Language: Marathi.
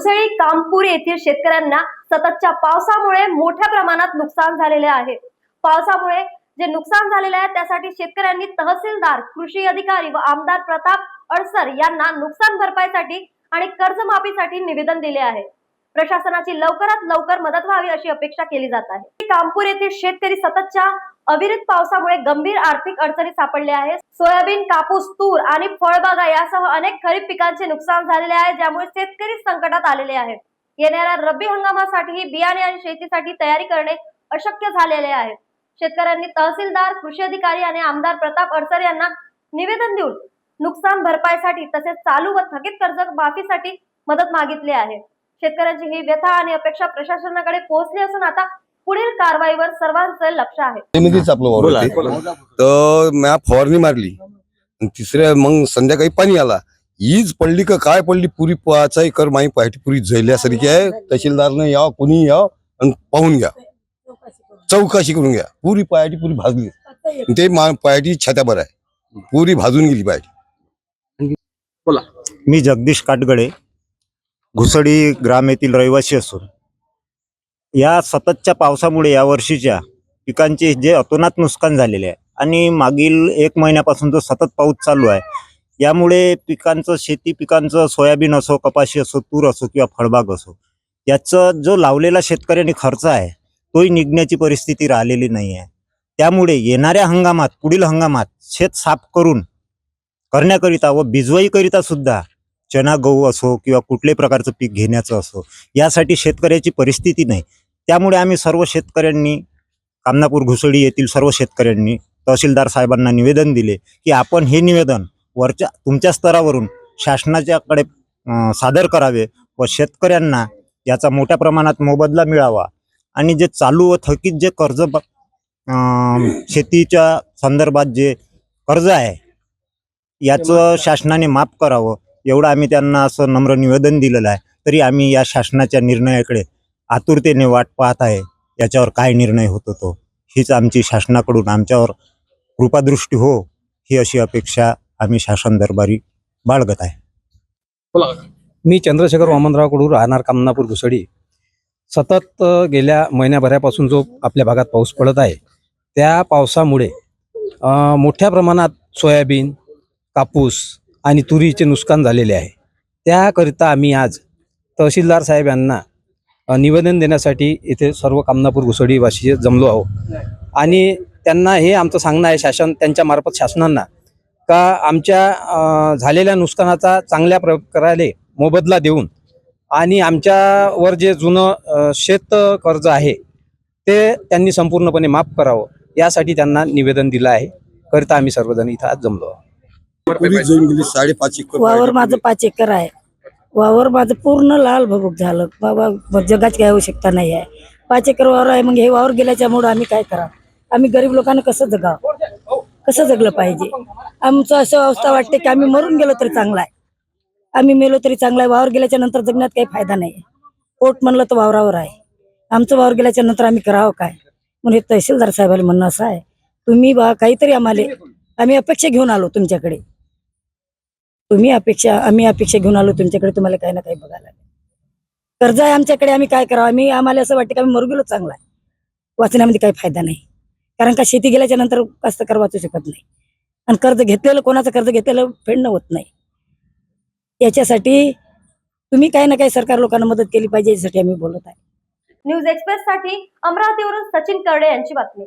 घुसळी कामपूर येथील शेतकऱ्यांना सततच्या पावसामुळे मोठ्या प्रमाणात नुकसान झालेले आहे. पावसामुळे जे नुकसान झालेले आहे त्यासाठी शेतकऱ्यांनी तहसीलदार कृषी अधिकारी व आमदार प्रताप अडसर यांना नुकसान भरपाईसाठी आणि कर्जमाफीसाठी निवेदन दिले आहे. प्रशासनाची लवकरात लवकर मदत व्हावी अशी अपेक्षा केली जात आहे. कामपूर येथील शेतकरी सततच्या अविरत पावसामुळे गंभीर आर्थिक अडचणी सापडले आहेत. सोयाबीन कापूस तूर आणि फळबागा यासह अनेक खरीप पिकांचे नुकसान झालेले आहे ज्यामुळे शेतकरी संकटात आलेले आहेत. येणाऱ्या रब्बी हंगामासाठीही बियाणे आणि शेतीसाठी तयारी करणे अशक्य झालेले आहे. शेतकऱ्यांनी तहसीलदार कृषी अधिकारी आणि आमदार प्रताप अडसर यांना निवेदन देऊन नुकसान भरपाईसाठी तसेच चालू व थकीत कर्ज माफीसाठी मदत मागितली आहे. शेतकऱ्यांची ही व्यथा आणि अपेक्षा प्रशासनाकडे पोहोचली असून आता पुढील कारवाईवर सर्वांचं लक्ष आहे. जमिनीच आपलं वावर बोला. होते. तर म्या फवारणी मारली. आणि तिसऱ्या मग संध्याकाळी पाणी आला. हीच पडली का काय पडली पुरी पाचा एकर माही पाहिजे पुरी झैल्यासारखी आहे. तहसीलदारनं या कोणी या आणि पाहून घ्या. चौकशी करून घ्या. पुरी पायाटी पुरी भाजली. आणि ते मा- पायाटी छात्यावर आहे. पुरी भाजून गेली पायाटी मी जगदीश काटगडे घुसडी ग्राम येथील रहिवासी असून या सततच्या पावसामुळे या वर्षीच्या पिकांचे जे अतोनात नुकसान झालेले आहे आणि मागील एक महिन्यापासून जो सतत पाऊस चालू आहे यामुळे पिकांचं शेती पिकांचं सोयाबीन असो कपाशी असो तूर असो किंवा फळबाग असो याचं जो लावलेला शेतकऱ्यांनी खर्च आहे तोही निघण्याची परिस्थिती राहिलेली नाही आहे. त्यामुळे येणाऱ्या हंगामात पुढील हंगामात शेत साफ करून करण्याकरिता व भिजवाईकरिता सुद्धा चना गहू असो किंवा कुठल्याही प्रकारचं पीक घेण्याचं असो यासाठी शेतकऱ्याची परिस्थिती नाही. त्यामुळे आम्ही सर्व शेतकऱ्यांनी कामनापूर घुसळी येथील सर्व शेतकऱ्यांनी तहसीलदार साहेबांना निवेदन दिले की आपण हे निवेदन वरच्या तुमच्या स्तरावरून शासनाच्याकडे सादर करावे व शेतकऱ्यांना याचा मोठ्या प्रमाणात मोबदला मिळावा. आणि जे चालू व थकीत जे कर्ज शेतीच्या संदर्भात जे कर्ज आहे याचं शासनाने माफ करावं. एवढं आम्ही त्यांना असं नम्र निवेदन दिलेलं आहे. तरी आम्ही या शासनाच्या निर्णयाकडे आतुरतेने वाट पाहत आहे. याच्यावर काय निर्णय होतो तो हीच आमची शासनाकडून आमच्यावर कृपादृष्टी हो ही अशी अपेक्षा आम्ही शासन दरबारी बाळगत आहे. मी चंद्रशेखर वामनराव कडू राहणार कामनापूर घुसडी. सतत गेल्या महिन्याभरापासून जो आपल्या भागात पाऊस पडत आहे त्या पावसामुळे मोठ्या प्रमाणात सोयाबीन कापूस आणि तुरीचे नुकसान झालेले आहे. त्याकरिता आम्ही आज तहसीलदार साहेब यांना निवेदन देण्यासाठी इथे सर्व कामनापूर घुसडीवासी जमलो आहोत. आणि त्यांना हे आमचं सांगणं आहे शासन त्यांच्यामार्फत शासनांना का आमच्या झालेल्या नुकसानाचा चांगल्या प्रकारे मोबदला देऊन आणि आमच्यावर जे जुनं शेत कर्ज आहे ते त्यांनी संपूर्णपणे माफ करावं यासाठी त्यांना निवेदन दिलं आहे. करिता आम्ही सर्वजण इथं आज जमलो आहोत. पुरी जाऊन गेली साडेपाच एकर वावर माझं पाच एकर आहे. वावर माझं पूर्ण लाल भबूक झालं. बाबा जगाची काही आवश्यकता नाही आहे. पाच एकर वावर आहे मग हे वावर गेल्याच्यामुळं आम्ही काय करावं? आम्ही गरीब लोकांना कसं जगावं? कसं जगलं पाहिजे? आमचं असं अवस्था वाटते की आम्ही मरून गेलो तरी चांगला आहे. आम्ही मेलो तरी चांगला आहे. वावर गेल्याच्यानंतर जगण्यात काही फायदा नाही आहे. पोट म्हणलं तर वावरावर आहे. आमचं वावर गेल्याच्यानंतर आम्ही करावं काय? म्हणून हे तहसीलदार साहेबाला म्हणणं असं आहे. तुम्ही बा काहीतरी आम्हाला आम्ही अपेक्षा घेऊन आलो तुमच्याकडे. तुम्ही अपेक्षा आम्ही अपेक्षा घेऊन आलो तुमच्याकडे तुम्हाला काही ना काही बघायला लागेल. कर्ज आहे आमच्याकडे आम्ही काय करावं? आम्ही आम्हाला असं वाटतं की आम्ही मरू गेलो चांगला आहे. वाचण्यामध्ये काही फायदा नाही. कारण का शेती गेल्याच्यानंतर कास्तकार वाचू शकत नाही. आणि कर्ज घेतलेलं कोणाचं कर्ज घेतलेलं फेडणं होत नाही. याच्यासाठी तुम्ही काही ना काही सरकार लोकांना मदत केली पाहिजे यासाठी आम्ही बोलत आहे. न्यूज एक्सप्रेस साठी अमरावतीवरून सचिन करडे यांची बातमी.